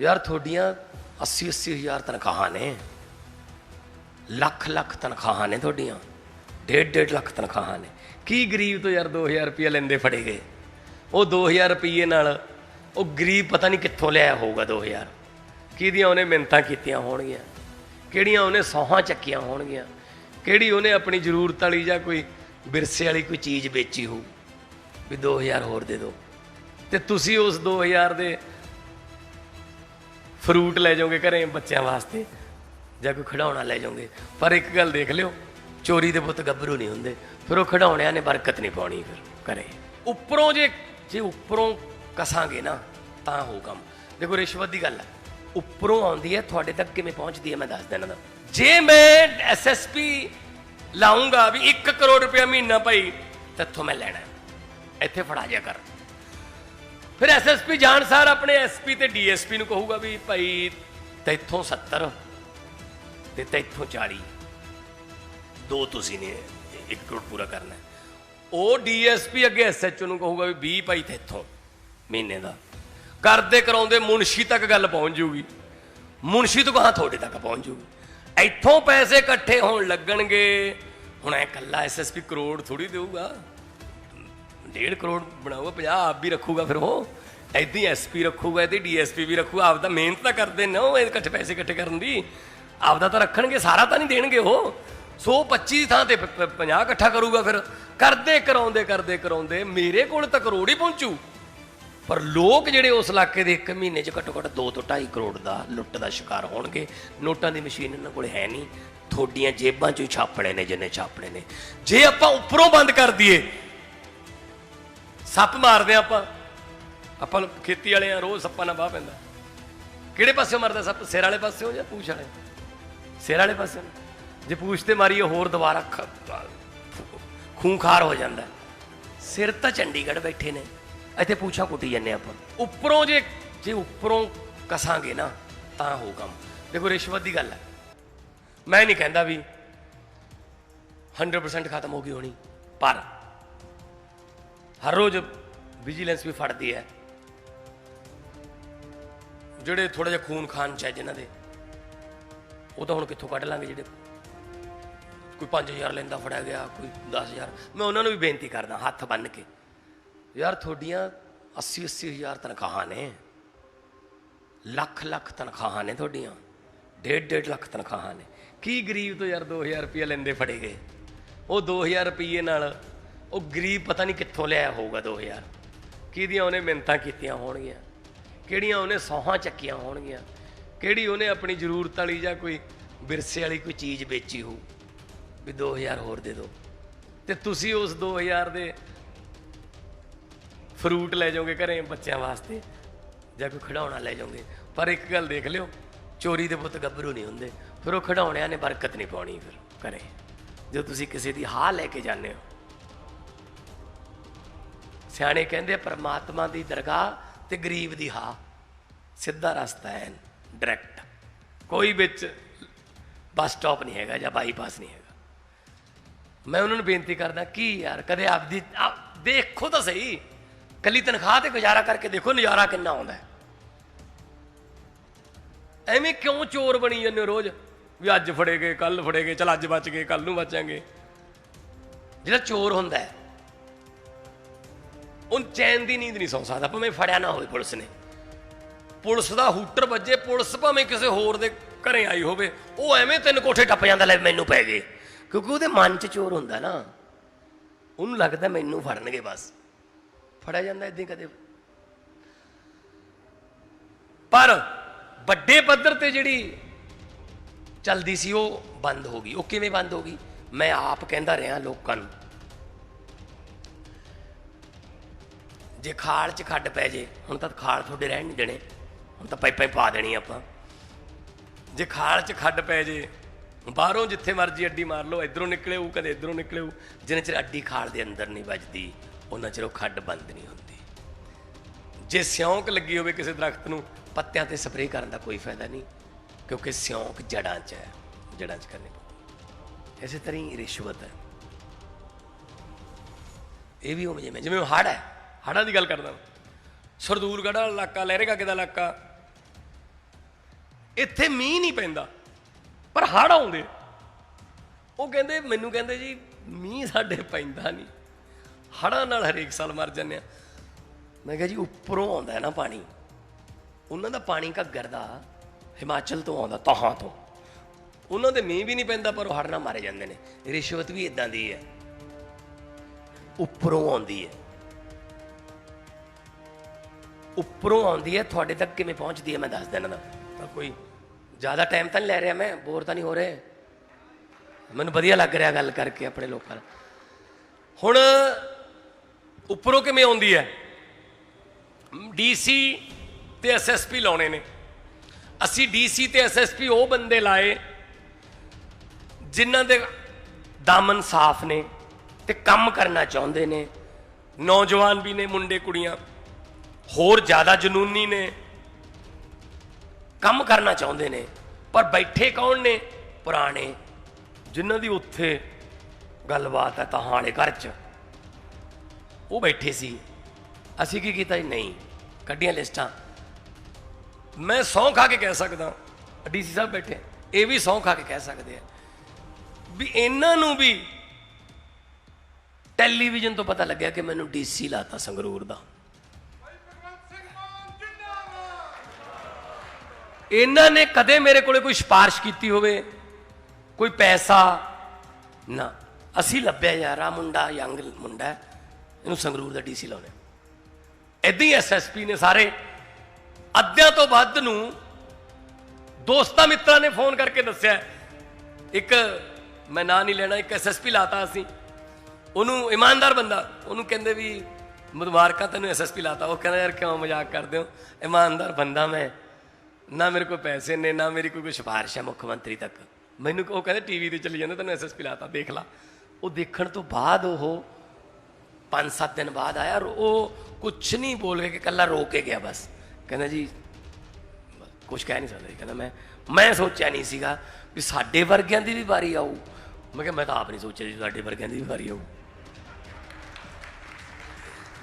ਯਾਰ ਤੁਹਾਡੀਆਂ 80 80 ਹਜ਼ਾਰ ਤਨਖਾਹਾਂ ਨੇ। ਲੱਖ ਲੱਖ ਤਨਖਾਹਾਂ ਨੇ ਤੁਹਾਡੀਆਂ। ਡੇਢ ਡੇਢ ਲੱਖ ਤਨਖਾਹਾਂ ਨੇ। ਕੀ ਗਰੀਬ ਤੋਂ ਯਾਰ 2000 ਰੁਪਏ ਲੈਂਦੇ ਫੜੇ ਗਏ? ਉਹ 2000 ਰੁਪਏ ਨਾਲ ਉਹ ਗਰੀਬ ਪਤਾ ਨਹੀਂ ਕਿੱਥੋਂ ਲਿਆ ਹੋਊਗਾ 2000 ਕਿਹਦੀਆਂ ਉਹਨੇ ਮਿੰਤਾਂ ਕੀਤੀਆਂ ਹੋਣਗੀਆਂ? ਕਿਹੜੀਆਂ ਉਹਨੇ ਸੌਹਾਂ ਚੱਕੀਆਂ ਹੋਣਗੀਆਂ? ਕਿਹੜੀ ਉਹਨੇ ਆਪਣੀ ਜ਼ਰੂਰਤ ਵਾਲੀ ਜਾਂ ਕੋਈ ਵਿਰਸੇ ਵਾਲੀ ਕੋਈ ਚੀਜ਼ ਵੇਚੀ ਹੋਊ? ਵੀ 2000 ਹੋਰ ਦੇ ਦਿਓ ਤੇ ਤੁਸੀਂ ਉਸ 2000 ਦੇ ਫਰੂਟ ਲੈ ਜਾਓਗੇ ਘਰੇ ਬੱਚਿਆਂ ਵਾਸਤੇ ਜਾਂ ਕੋਈ ਖਿਡੌਣਾ ਲੈ ਜਾਓਗੇ। ਪਰ ਇੱਕ ਗੱਲ ਦੇਖ ਲਿਓ, ਚੋਰੀ ਦੇ ਪੁੱਤ ਗੱਭਰੂ ਨਹੀਂ ਹੁੰਦੇ। ਫਿਰ ਉਹ ਖਿਡੌਣਿਆਂ ਨੇ ਬਰਕਤ ਨਹੀਂ ਪਾਉਣੀ ਫਿਰ ਘਰੇ। ਉੱਪਰੋਂ ਜੇ ਜੇ ਉੱਪਰੋਂ ਕਸਾਂਗੇ ਨਾ, ਤਾਂ ਹੋ ਕੰਮ। ਦੇਖੋ ਰਿਸ਼ਵਤ ਦੀ ਗੱਲ ਹੈ, ਉੱਪਰੋਂ ਆਉਂਦੀ ਹੈ, ਤੁਹਾਡੇ ਤੱਕ ਕਿਵੇਂ ਪਹੁੰਚਦੀ ਹੈ ਮੈਂ ਦੱਸ ਦੇਣਾ ਦਾ ਜੇ ਮੈਂ ਐਸਐਸਪੀ ਲਾਉਂਗਾ ਵੀ 1 ਕਰੋੜ ਰੁਪਇਆ ਮਹੀਨਾ ਭਾਈ, ਤੇਥੋਂ ਮੈਂ ਲੈਣਾ। ਇੱਥੇ ਫੜਾ ਜਾ ਕਰ। ਫਿਰ ਐਸਐਸਪੀ ਜਾਣਸਾਰ ਆਪਣੇ ਐਸਪੀ ਤੇ ਡੀਐਸਪੀ ਨੂੰ ਕਹੂਗਾ ਵੀ ਭਾਈ ਤੈਥੋਂ 70 ਤੇ ਤੈਥੋਂ 40 ਦੋ ਤੁਸੀਂ ਨੇ 1 ਕਰੋੜ ਪੂਰਾ ਕਰਨਾ ਹੈ। ਉਹ ਡੀਐਸਪੀ ਅੱਗੇ ਐਸਐਚਓ ਨੂੰ ਕਹੂਗਾ ਵੀ 20 ਭਾਈ ਤੈਥੋਂ, ਮਹੀਨੇ ਦਾ। ਕਰਦੇ ਕਰਾਉਂਦੇ ਮੁਨਸ਼ੀ ਤੱਕ ਗੱਲ ਪਹੁੰਚ ਜੂਗੀ। ਮੁਨਸ਼ੀ ਤੋਂ ਕਹਾਂ ਤੁਹਾਡੇ ਤੱਕ ਪਹੁੰਚ ਜੂਗੀ। ਇੱਥੋਂ ਪੈਸੇ ਇਕੱਠੇ ਹੋਣ ਲੱਗਣਗੇ। ਹੁਣ ਐ ਕੱਲਾ ਐਸਐਸਪੀ ਕਰੋੜ ਥੋੜੀ ਦੇਊਗਾ। ਡੇਢ ਕਰੋੜ ਬਣਾਊਗਾ 50 ਆਪ ਵੀ ਰੱਖੂਗਾ ਫਿਰ ਉਹ। ਐਦੀ ਐਸਪੀ ਰੱਖੂਗਾ ਇਹਦੀ ਡੀਐਸਪੀ ਵੀ ਰੱਖੂਗਾ ਆਪ ਤਾਂ ਮਿਹਨਤ ਤਾਂ ਕਰਦੇ ਨੇ ਉਹ ਇਹ ਇਕੱਠੇ ਪੈਸੇ ਇਕੱਠੇ ਕਰਨ ਦੀ। ਆਪਦਾ ਤਾਂ ਰੱਖਣਗੇ, ਸਾਰਾ ਤਾਂ ਨਹੀਂ ਦੇਣਗੇ ਉਹ। ਸੋ 25 ਥਾਂ ਤੇ 50 ਇਕੱਠਾ ਕਰੂਗਾ ਫਿਰ। ਕਰਦੇ, ਕਰਾਉਂਦੇ ਕਰਦੇ, ਕਰਾਉਂਦੇ, ਮੇਰੇ ਕੋਲ ਤਾਂ ਕਰੋੜ ਹੀ ਪਹੁੰਚੂ। ਪਰ ਲੋਕ ਜਿਹੜੇ ਉਸ ਇਲਾਕੇ ਦੇ ਇੱਕ ਮਹੀਨੇ 'ਚ ਘੱਟੋ ਘੱਟ 2 ਤੋਂ 2.5 ਕਰੋੜ ਦਾ ਲੁੱਟ ਦਾ ਸ਼ਿਕਾਰ ਹੋਣਗੇ। ਨੋਟਾਂ ਦੀ ਮਸ਼ੀਨ ਇਹਨਾਂ ਕੋਲ ਹੈ ਨਹੀਂ। ਥੋਡੀਆਂ ਜੇਬਾਂ 'ਚੋਂ ਹੀ ਛਾਪਣੇ ਨੇ, ਜਿੰਨੇ ਛਾਪਣੇ ਨੇ। ਜੇ ਆਪਾਂ ਉੱਪਰੋਂ ਬੰਦ ਕਰ ਦਈਏ ਸੱਪ ਮਾਰਦੇ ਆ ਆਪਾਂ। ਆਪਾਂ ਨੂੰ ਖੇਤੀ ਵਾਲੇ ਆ, ਰੋਜ਼ ਸੱਪਾਂ ਨਾਲ ਬਾਹ ਪੈਂਦਾ। ਕਿਹੜੇ ਪਾਸਿਓਂ ਮਰਦਾ ਸੱਪ? ਸਿਰ ਵਾਲੇ ਪਾਸਿਓਂ ਜਾਂ ਪੂਛ ਵਾਲੇ? ਸਿਰ ਵਾਲੇ ਪਾਸਿਓਂ ਜੇ ਪੂਛ ਤੇ ਮਾਰੀਏ, ਹੋਰ ਦੁਬਾਰਾ ਖੂੰਖਾਰ ਹੋ ਜਾਂਦਾ। ਸਿਰ ਤਾਂ ਚੰਡੀਗੜ੍ਹ ਬੈਠੇ ਨੇ। ਇੱਥੇ ਪੂਛਾ ਕੁੱਟੀ ਜੰਨੇ ਆਪਾਂ। ਉੱਪਰੋਂ ਜੇ ਜੇ ਉੱਪਰੋਂ ਕਸਾਂਗੇ ਨਾ, ਤਾਂ ਹੋ ਕੰਮ। ਦੇਖੋ, ਰਿਸ਼ਵਤ ਦੀ ਗੱਲ ਹੈ। ਮੈਂ ਨਹੀਂ ਕਹਿੰਦਾ ਵੀ 100% ਖਤਮ ਹੋ ਗਈ ਹੋਣੀ, ਪਰ ਹਰ ਰੋਜ਼ ਵਿਜੀਲੈਂਸ ਵੀ ਫੜਦੀ ਹੈ। ਜਿਹੜੇ ਥੋੜਾ ਜਿਹਾ ਖੂਨ ਖਾਨ ਚ ਹੈ ਜਿਨ੍ਹਾਂ ਦੇ, ਉਹ ਤਾਂ ਹੁਣ ਕਿੱਥੋਂ ਕੱਢ ਲਾਂਗੇ ਜਿਹੜੇ ਕੋਈ 5000 ਲੈਂਦਾ ਫੜਿਆ ਗਿਆ, ਕੋਈ 10000 ਮੈਂ ਉਹਨਾਂ ਨੂੰ ਵੀ ਬੇਨਤੀ ਕਰਦਾ, ਹੱਥ ਬੰਨ ਕੇ। ਯਾਰ ਤੁਹਾਡੀਆਂ 80 80 ਹਜ਼ਾਰ ਤਨਖਾਹਾਂ ਨੇ। ਲੱਖ ਲੱਖ ਤਨਖਾਹਾਂ ਨੇ ਤੁਹਾਡੀਆਂ। ਡੇਢ ਡੇਢ ਲੱਖ ਤਨਖਾਹਾਂ ਨੇ। ਕੀ ਗਰੀਬ ਤੋਂ ਯਾਰ 2000 ਰੁਪਏ ਲੈਂਦੇ ਫੜੇ ਗਏ? ਉਹ 2000 ਰੁਪਏ ਨਾਲ ਉਹ ਗਰੀਬ ਪਤਾ ਨਹੀਂ ਕਿੱਥੋਂ ਲਿਆਇਆ ਹੋਊਗਾ 2000 ਕਿਹਦੀਆਂ ਉਹਨੇ ਮਿਹਨਤਾਂ ਕੀਤੀਆਂ ਹੋਣਗੀਆਂ? ਕਿਹੜੀਆਂ ਉਹਨੇ ਸੌਹਾਂ ਚੱਕੀਆਂ ਹੋਣਗੀਆਂ? ਕਿਹੜੀ ਉਹਨੇ ਆਪਣੀ ਜ਼ਰੂਰਤ ਵਾਲੀ ਜਾਂ ਕੋਈ ਵਿਰਸੇ ਵਾਲੀ ਕੋਈ ਚੀਜ਼ ਵੇਚੀ ਹੋਊ? ਵੀ 2000 ਹੋਰ ਦੇ ਦਿਓ ਤੇ ਤੁਸੀਂ ਉਸ 2000 ਦੇ ਫਰੂਟ ਲੈ ਜਾਓਗੇ ਘਰੇ ਬੱਚਿਆਂ ਵਾਸਤੇ ਜਾਂ ਕੋਈ ਖਿਡੌਣਾ ਲੈ ਜਾਓਗੇ। ਪਰ ਇੱਕ ਗੱਲ ਦੇਖ ਲਿਓ, ਚੋਰੀ ਦੇ ਪੁੱਤ ਗੱਭਰੂ ਨਹੀਂ ਹੁੰਦੇ। ਫਿਰ ਉਹ ਖਿਡੌਣਿਆਂ ਨੇ ਬਰਕਤ ਨਹੀਂ ਪਾਉਣੀ ਫਿਰ ਘਰੇ। ਜੋ ਤੁਸੀਂ ਕਿਸੇ ਦੀ ਹਾਂ ਲੈ ਕੇ ਜਾਂਦੇ ਹੋ। ਸਿਆਣੇ ਕਹਿੰਦੇ ਪਰਮਾਤਮਾ ਦੀ ਦਰਗਾਹ ਤੇ ਗਰੀਬ ਦੀ ਹਾ। ਸਿੱਧਾ ਰਸਤਾ ਹੈ ਡਾਇਰੈਕਟ ਕੋਈ ਵਿੱਚ ਬੱਸ ਸਟਾਪ ਨਹੀਂ ਹੈਗਾ ਜਾਂ ਬਾਈਪਾਸ ਨਹੀਂ ਹੈਗਾ। ਮੈਂ ਉਹਨਾਂ ਨੂੰ ਬੇਨਤੀ ਕਰਦਾ, ਕੀ ਯਾਰ, ਕਦੇ ਆਪਦੀ ਆਪ ਦੇਖੋ ਤਾਂ ਸਹੀ। ਕੱਲੀ ਤਨਖਾਹ ਤੇ ਗੁਜ਼ਾਰਾ ਕਰਕੇ ਦੇਖੋ ਨਜ਼ਾਰਾ ਕਿੰਨਾ ਆਉਂਦਾ ਐਵੇਂ ਕਿਉਂ ਚੋਰ ਬਣੀ ਜਾਂਦੇ ਹੋ ਰੋਜ਼? ਵੀ ਅੱਜ ਫੜੇ ਗਏ ਕੱਲ ਫੜੇ ਗਏ, ਚਲ ਅੱਜ ਬਚ ਗਏ ਕੱਲ ਨੂੰ ਬਚਾਂਗੇ। ਜਿਹੜਾ ਚੋਰ ਹੁੰਦਾ ਹੈ ਉਹ ਚੈਨ ਦੀ ਨੀਂਦ ਨਹੀਂ ਸੌਂ ਸਕਦਾ, ਭਾਵੇਂ ਫੜਿਆ ਨਾ ਹੋਵੇ ਪੁਲਿਸ ਨੇ। ਪੁਲਿਸ ਦਾ ਹੂਟਰ ਵੱਜੇ, ਪੁਲਿਸ ਭਾਵੇਂ ਕਿਸੇ ਹੋਰ ਦੇ ਘਰੇ ਆਈ ਹੋਵੇ, ਉਹ ਐਵੇਂ ਤਿੰਨ ਕੋਠੇ ਟੱਪ ਜਾਂਦਾ, ਲੈ ਮੈਨੂੰ ਪੈ ਗਏ। ਕਿਉਂਕਿ ਉਹਦੇ ਮਨ 'ਚ ਚੋਰ ਹੁੰਦਾ ਨਾ। ਉਹਨੂੰ ਲੱਗਦਾ ਮੈਨੂੰ ਫੜਨਗੇ ਬਸ। ਫੜਿਆ ਜਾਂਦਾ ਇਦਾਂ ਕਦੇ। ਪਰ ਵੱਡੇ ਪੱਧਰ ਤੇ ਜਿਹੜੀ ਚਲਦੀ ਸੀ, ਉਹ ਬੰਦ ਹੋ ਗਈ। ਉਹ ਕਿਵੇਂ ਬੰਦ ਹੋ ਗਈ? ਮੈਂ ਆਪ ਕਹਿੰਦਾ ਰਿਹਾ ਲੋਕਾਂ ਨੂੰ। ਜੇ ਖਾਲ 'ਚ ਖੱਡ ਪੈ ਜੇ, ਹੁਣ ਤਾਂ ਖਾਲ ਤੁਹਾਡੇ ਰਹਿਣ ਨਹੀਂ ਦੇਣੇ। ਹੁਣ ਤਾਂ ਪਾਈਪਾਂ ਹੀ ਪਾ ਦੇਣੀ ਆਪਾਂ। ਜੇ ਖਾਲ 'ਚ ਖੱਡ ਪੈ ਜੇ, ਬਾਹਰੋਂ ਜਿੱਥੇ ਮਰਜ਼ੀ ਅੱਡੀ ਮਾਰ ਲਓ, ਇਧਰੋਂ ਨਿਕਲੇ ਉਹ, ਕਦੇ ਇਧਰੋਂ ਨਿਕਲੇ ਉਹ, ਜਿੰਨੇ ਚਿਰ ਅੱਡੀ ਖਾਲ ਦੇ ਅੰਦਰ ਨਹੀਂ ਵੱਜਦੀ, ਉਹਨਾਂ ਚਿਰ ਉਹ ਖੱਡ ਬੰਦ ਨਹੀਂ ਹੁੰਦੀ। ਜੇ ਸਿਉਂਕ ਲੱਗੀ ਹੋਵੇ ਕਿਸੇ ਦਰਖਤ ਨੂੰ, ਪੱਤਿਆਂ ਤੇ ਸਪਰੇਅ ਕਰਨ ਦਾ ਕੋਈ ਫਾਇਦਾ ਨਹੀਂ, ਕਿਉਂਕਿ ਸਿਉਂਕ ਜੜਾਂ 'ਚ ਹੈ, ਜੜਾਂ 'ਚ ਕਰਨੀ ਪੈਂਦੀ ਇਸੇ ਤਰ੍ਹਾਂ ਹੀ ਰਿਸ਼ਵਤ ਹੈ। ਇਹ ਵੀ ਉਹ ਜਿਵੇਂ ਜਿਵੇਂ ਹੜ ਹੈ। ਹੜਾਂ ਦੀ ਗੱਲ ਕਰਦਾ ਸਰਦੂਲਗੜ੍ਹ ਵਾਲਾ ਇਲਾਕਾ, ਲਹਿਰੇ ਕਾਕੇ ਦਾ ਇਲਾਕਾ। ਇੱਥੇ ਮੀਂਹ ਨਹੀਂ ਪੈਂਦਾ, ਪਰ ਹੜ੍ਹ ਆਉਂਦੇ। ਉਹ ਕਹਿੰਦੇ, ਮੈਨੂੰ ਕਹਿੰਦੇ ਜੀ, ਮੀਂਹ ਸਾਡੇ ਪੈਂਦਾ ਨਹੀਂ। ਹੜ੍ਹਾਂ ਨਾਲ ਹਰੇਕ ਸਾਲ ਮਰ ਜਾਂਦੇ ਆ। ਮੈਂ ਕਿਹਾ ਜੀ, ਉੱਪਰੋਂ ਆਉਂਦਾ ਨਾ ਪਾਣੀ। ਉਹਨਾਂ ਦਾ ਪਾਣੀ ਘੱਗਰ ਦਾ ਹਿਮਾਚਲ ਤੋਂ ਆਉਂਦਾ, ਤਹਾਂ ਤੋਂ। ਉਹਨਾਂ ਦੇ ਮੀਂਹ ਵੀ ਨਹੀਂ ਪੈਂਦਾ, ਪਰ ਉਹ ਹੜ੍ਹ ਨਾਲ ਮਾਰੇ ਜਾਂਦੇ ਨੇ। ਰਿਸ਼ਵਤ ਵੀ ਇਦਾਂ ਦੀ ਹੈ। ਉੱਪਰੋਂ ਆਉਂਦੀ ਹੈ। ਉੱਪਰੋਂ ਆਉਂਦੀ ਹੈ ਤੁਹਾਡੇ ਤੱਕ ਕਿਵੇਂ ਪਹੁੰਚਦੀ ਹੈ ਮੈਂ ਦੱਸ ਦੇਣਾ ਦਾ ਤਾਂ ਕੋਈ ਜ਼ਿਆਦਾ ਟਾਈਮ ਤਾਂ ਨਹੀਂ ਲੈ ਰਿਹਾ ਮੈਂ ਬੋਰ ਤਾਂ ਨਹੀਂ ਹੋ ਰਿਹਾ। ਮੈਨੂੰ ਵਧੀਆ ਲੱਗ ਰਿਹਾ ਗੱਲ ਕਰਕੇ ਆਪਣੇ ਲੋਕਾਂ ਨਾਲ। ਹੁਣ ਉੱਪਰੋਂ ਕਿਵੇਂ ਆਉਂਦੀ ਹੈ? ਡੀਸੀ ਤੇ ਐਸਐਸਪੀ ਲਾਉਣੇ ਨੇ। ਅਸੀਂ ਡੀਸੀ ਤੇ ਐਸਐਸਪੀ ਉਹ ਬੰਦੇ ਲਾਏ ਜਿਨ੍ਹਾਂ ਦੇ ਦਾਮਨ ਸਾਫ਼ ਨੇ ਤੇ ਕੰਮ ਕਰਨਾ ਚਾਹੁੰਦੇ ਨੇ। ਨੌਜਵਾਨ ਵੀ ਨੇ ਮੁੰਡੇ ਕੁੜੀਆਂ। ਹੋਰ ਜ਼ਿਆਦਾ ਜਨੂਨੀ ਨੇ, ਕੰਮ ਕਰਨਾ ਚਾਹੁੰਦੇ ਨੇ, ਪਰ ਬੈਠੇ ਕੌਣ ਨੇ? ਪੁਰਾਣੇ, ਜਿਨ੍ਹਾਂ ਦੀ ਉੱਥੇ ਗੱਲਬਾਤ ਹੈ ਤਾਂ ਹਾਲੇ ਘਰ 'ਚ। ਉਹ ਬੈਠੇ ਸੀ। ਅਸੀਂ ਕੀ ਕੀਤਾ ਜੀ? ਨਹੀਂ, ਕੱਢੀਆਂ ਲਿਸਟਾਂ। ਮੈਂ ਸਹੁੰ ਖਾ ਕੇ ਕਹਿ ਸਕਦਾ, ਡੀਸੀ ਸਾਹਿਬ ਬੈਠੇ ਇਹ ਵੀ ਸਹੁੰ ਖਾ ਕੇ ਕਹਿ ਸਕਦੇ ਆ। ਵੀ ਇਹਨਾਂ ਨੂੰ ਵੀ ਟੈਲੀਵਿਜ਼ਨ ਤੋਂ ਪਤਾ ਲੱਗਿਆ ਕਿ ਮੈਨੂੰ ਡੀਸੀ ਲਾਤਾ ਸੰਗਰੂਰ ਦਾ। ਇਹਨਾਂ ਨੇ ਕਦੇ ਮੇਰੇ ਕੋਲੇ ਕੋਈ ਸਿਫਾਰਿਸ਼ ਕੀਤੀ ਹੋਵੇ? ਕੋਈ ਪੈਸਾ? ਨਾ। ਅਸੀਂ ਲੱਭਿਆ ਯਾਰ ਆ ਮੁੰਡਾ ਯੰਗ ਮੁੰਡਾ ਇਹਨੂੰ ਸੰਗਰੂਰ ਦਾ ਡੀਸੀ ਲਾਉਣਾ ਇਦਾਂ ਹੀ ਐਸਐਸਪੀ ਨੇ ਸਾਰੇ। ਅੱਧਿਆਂ ਤੋਂ ਵੱਧ ਨੂੰ ਦੋਸਤਾਂ ਮਿੱਤਰਾਂ ਨੇ ਫੋਨ ਕਰਕੇ ਦੱਸਿਆ ਇੱਕ, ਮੈਂ ਨਾਂ ਨਹੀਂ ਲੈਣਾ, ਇੱਕ ਐਸਐਸਪੀ ਲਾਤਾ ਅਸੀਂ। ਉਹਨੂੰ ਇਮਾਨਦਾਰ ਬੰਦਾ, ਉਹਨੂੰ ਕਹਿੰਦੇ ਵੀ ਮੁਬਾਰਕਾਂ ਤੈਨੂੰ ਐਸਐਸਪੀ ਲਾਤਾ। ਉਹ ਕਹਿੰਦਾ, ਯਾਰ ਕਿਉਂ ਮਜ਼ਾਕ ਕਰਦੇ ਹੋ? ਇਮਾਨਦਾਰ ਬੰਦਾ ਮੈਂ। ਨਾ ਮੇਰੇ ਕੋਲ ਪੈਸੇ ਨੇ, ਨਾ ਮੇਰੀ ਕੋਈ ਕੋਈ ਸਿਫਾਰਿਸ਼ ਹੈ ਮੁੱਖ ਮੰਤਰੀ ਤੱਕ। ਮੈਨੂੰ ਉਹ ਕਹਿੰਦੇ ਟੀਵੀ ਤੇ ਚੱਲੀ ਜਾਂਦਾ, ਤੈਨੂੰ ਐਸਐਸਪੀ ਲਾਤਾ ਦੇਖ ਲਾ। ਉਹ ਦੇਖਣ ਤੋਂ ਬਾਅਦ ਉਹ 5-7 ਦਿਨ ਬਾਅਦ ਆਇਆ ਔਰ ਉਹ ਕੁਝ ਨਹੀਂ ਬੋਲ ਕੇ ਕਿ ਕੱਲਾ ਰੋ ਕੇ ਗਿਆ ਬਸ। ਕਹਿੰਦਾ ਜੀ ਕੁਝ ਕਹਿ ਨਹੀਂ ਸਕਦਾ। ਜੀ ਕਹਿੰਦਾ ਮੈਂ ਮੈਂ ਸੋਚਿਆ ਨਹੀਂ ਸੀਗਾ ਵੀ ਸਾਡੇ ਵਰਗਿਆਂ ਦੀ ਵੀ ਵਾਰੀ ਆਊ। ਮੈਂ ਕਿਹਾ, ਮੈਂ ਤਾਂ ਆਪ ਨਹੀਂ ਸੋਚਿਆ ਜੀ ਸਾਡੇ ਵਰਗਿਆਂ ਦੀ ਵੀ ਵਾਰੀ ਆਊ।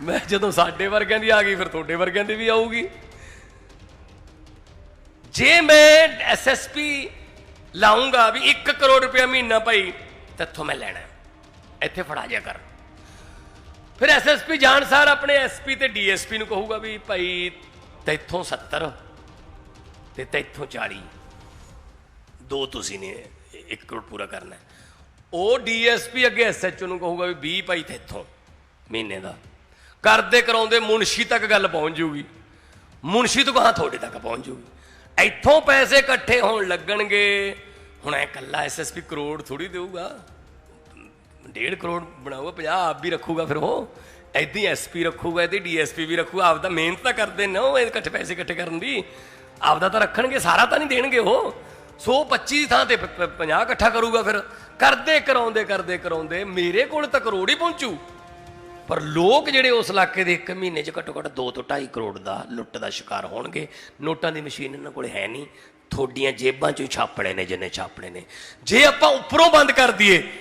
ਮੈਂ ਜਦੋਂ ਸਾਡੇ ਵਰਗਿਆਂ ਦੀ ਆ ਗਈ, ਫਿਰ ਤੁਹਾਡੇ ਵਰਗਿਆਂ ਦੀ ਵੀ ਆਊਗੀ। ਜੇ ਮੈਂ ਐਸਐਸਪੀ ਲਾਉਂਗਾ ਵੀ 1 ਕਰੋੜ ਰੁਪਇਆ ਮਹੀਨਾ ਭਾਈ, ਤੇਥੋਂ ਮੈਂ ਲੈਣਾ ਇੱਥੇ ਫੜਾ ਜਾ ਕਰ। ਫਿਰ ਐਸਐਸਪੀ ਜਾਣ ਸਾਰ ਆਪਣੇ ਐਸਪੀ ਤੇ ਡੀਐਸਪੀ ਨੂੰ ਕਹੂਗਾ ਵੀ ਭਾਈ, ਤੈਥੋਂ 70 ਤੇ ਤੈਥੋਂ 40 ਦੋ ਤੁਸੀਂ ਨੇ 1 ਕਰੋੜ ਪੂਰਾ ਕਰਨਾ ਹੈ। ਉਹ ਡੀਐਸਪੀ ਅੱਗੇ ਐਸਐਚਓ ਨੂੰ ਕਹੂਗਾ ਵੀ 20 ਭਾਈ ਤੈਥੋਂ ਮਹੀਨੇ ਦਾ। ਕਰਦੇ ਕਰਾਉਂਦੇ ਮੁਨਸ਼ੀ ਤੱਕ ਗੱਲ ਪਹੁੰਚ ਜੂਗੀ। ਮੁਨਸ਼ੀ ਤੋਂ ਕਹਾਂ ਤੁਹਾਡੇ ਤੱਕ ਪਹੁੰਚ ਜੂਗੀ? ਇੱਥੋਂ ਪੈਸੇ ਇਕੱਠੇ ਹੋਣ ਲੱਗਣਗੇ। ਹੁਣ ਐ ਕੱਲਾ ਐਸਐਸਪੀ ਕਰੋੜ ਥੋੜੀ ਦੇਊਗਾ। ਡੇਢ ਕਰੋੜ ਬਣਾਊਗਾ 50 ਆਪ ਵੀ ਰੱਖੂਗਾ ਫਿਰ ਉਹ। ਐਦਾਂ ਹੀ ਐਸਪੀ ਰੱਖੂਗਾ ਇਹਦੇ ਡੀਐਸਪੀ ਵੀ ਰੱਖੂਗਾ। ਆਪ ਦਾ ਮਿਹਨਤ ਤਾਂ ਕਰਦੇ ਨਾ ਉਹ ਇਕੱਠੇ ਪੈਸੇ ਇਕੱਠੇ ਕਰਨ ਦੀ। ਆਪਦਾ ਤਾਂ ਰੱਖਣਗੇ, ਸਾਰਾ ਤਾਂ ਨਹੀਂ ਦੇਣਗੇ ਉਹ। ਸੋ 25 ਦੀ ਥਾਂ ਤੇ 50 ਇਕੱਠਾ ਕਰੂਗਾ ਫਿਰ। ਕਰਦੇ, ਕਰਾਉਂਦੇ ਕਰਦੇ, ਕਰਾਉਂਦੇ, ਮੇਰੇ ਕੋਲ ਤਾਂ ਕਰੋੜ ਹੀ ਪਹੁੰਚੂ। ਪਰ ਲੋਕ ਜਿਹੜੇ ਉਸ ਇਲਾਕੇ ਦੇ ਇੱਕ ਮਹੀਨੇ 'ਚ ਘੱਟੋ ਘੱਟ 2 ਤੋਂ 2.5 ਕਰੋੜ ਦਾ ਲੁੱਟ ਦਾ ਸ਼ਿਕਾਰ ਹੋਣਗੇ। ਨੋਟਾਂ ਦੀ ਮਸ਼ੀਨ ਇਹਨਾਂ ਕੋਲ ਹੈ ਨਹੀਂ। ਥੋਡੀਆਂ ਜੇਬਾਂ 'ਚੋਂ ਹੀ ਛਾਪਣੇ ਨੇ, ਜਿੰਨੇ ਛਾਪੜੇ ਨੇ। ਜੇ ਆਪਾਂ ਉੱਪਰੋਂ ਬੰਦ ਕਰ ਦਈਏ,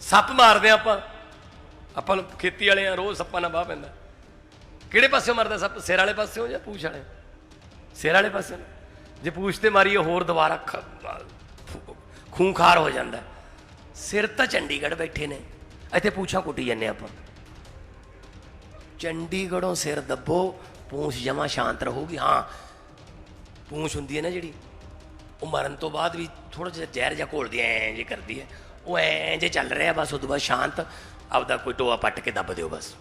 ਸੱਪ ਮਾਰਦੇ ਹਾਂ ਆਪਾਂ। ਆਪਾਂ ਖੇਤੀ ਵਾਲੇ ਆ ਰੋਜ਼ ਸੱਪਾਂ ਨਾਲ ਬਾਹ ਪੈਂਦਾ। ਕਿਹੜੇ ਪਾਸਿਓਂ ਮਰਦਾ ਸੱਪ? ਸਿਰ ਵਾਲੇ ਪਾਸਿਓਂ ਜਾਂ ਪੂਛ ਵਾਲੇ? ਸਿਰ ਵਾਲੇ ਪਾਸਿਓਂ ਜੇ ਪੂਛ ਤੇ ਮਾਰੀਏ ਹੋਰ ਦੁਬਾਰਾ ਖ- ਖੂੰਖਾਰ ਹੋ ਜਾਂਦਾ। ਸਿਰ ਤਾਂ ਚੰਡੀਗੜ੍ਹ ਬੈਠੇ ਨੇ। ਇੱਥੇ ਪੂਛਾਂ ਕੁੱਟੀ ਜਾਂਦੇ ਆਪਾਂ। ਚੰਡੀਗੜ੍ਹੋਂ ਸਿਰ ਦੱਬੋ, ਪੂਛ ਜਮਾ ਸ਼ਾਂਤ ਰਹੂਗੀ। ਹਾਂ, ਪੂਛ ਹੁੰਦੀ ਹੈ ਨਾ ਜਿਹੜੀ, ਉਹ ਮਰਨ ਤੋਂ ਬਾਅਦ ਵੀ ਥੋੜਾ ਜਿਹਾ ਜ਼ਹਿਰ ਜਾਂ ਘੋਲਦੀ ਐ ਜੇ ਕਰਦੀ ਹੈ। ਉਹ ਐ ਜੇ ਚੱਲ ਰਿਹਾ, ਬਸ ਉਹ ਤੋਂ ਬਾਅਦ ਸ਼ਾਂਤ, ਆਪਦਾ ਕੋਈ ਟੋਆ ਪੱਟ ਕੇ ਦੱਬ ਦਿਓ ਬਸ।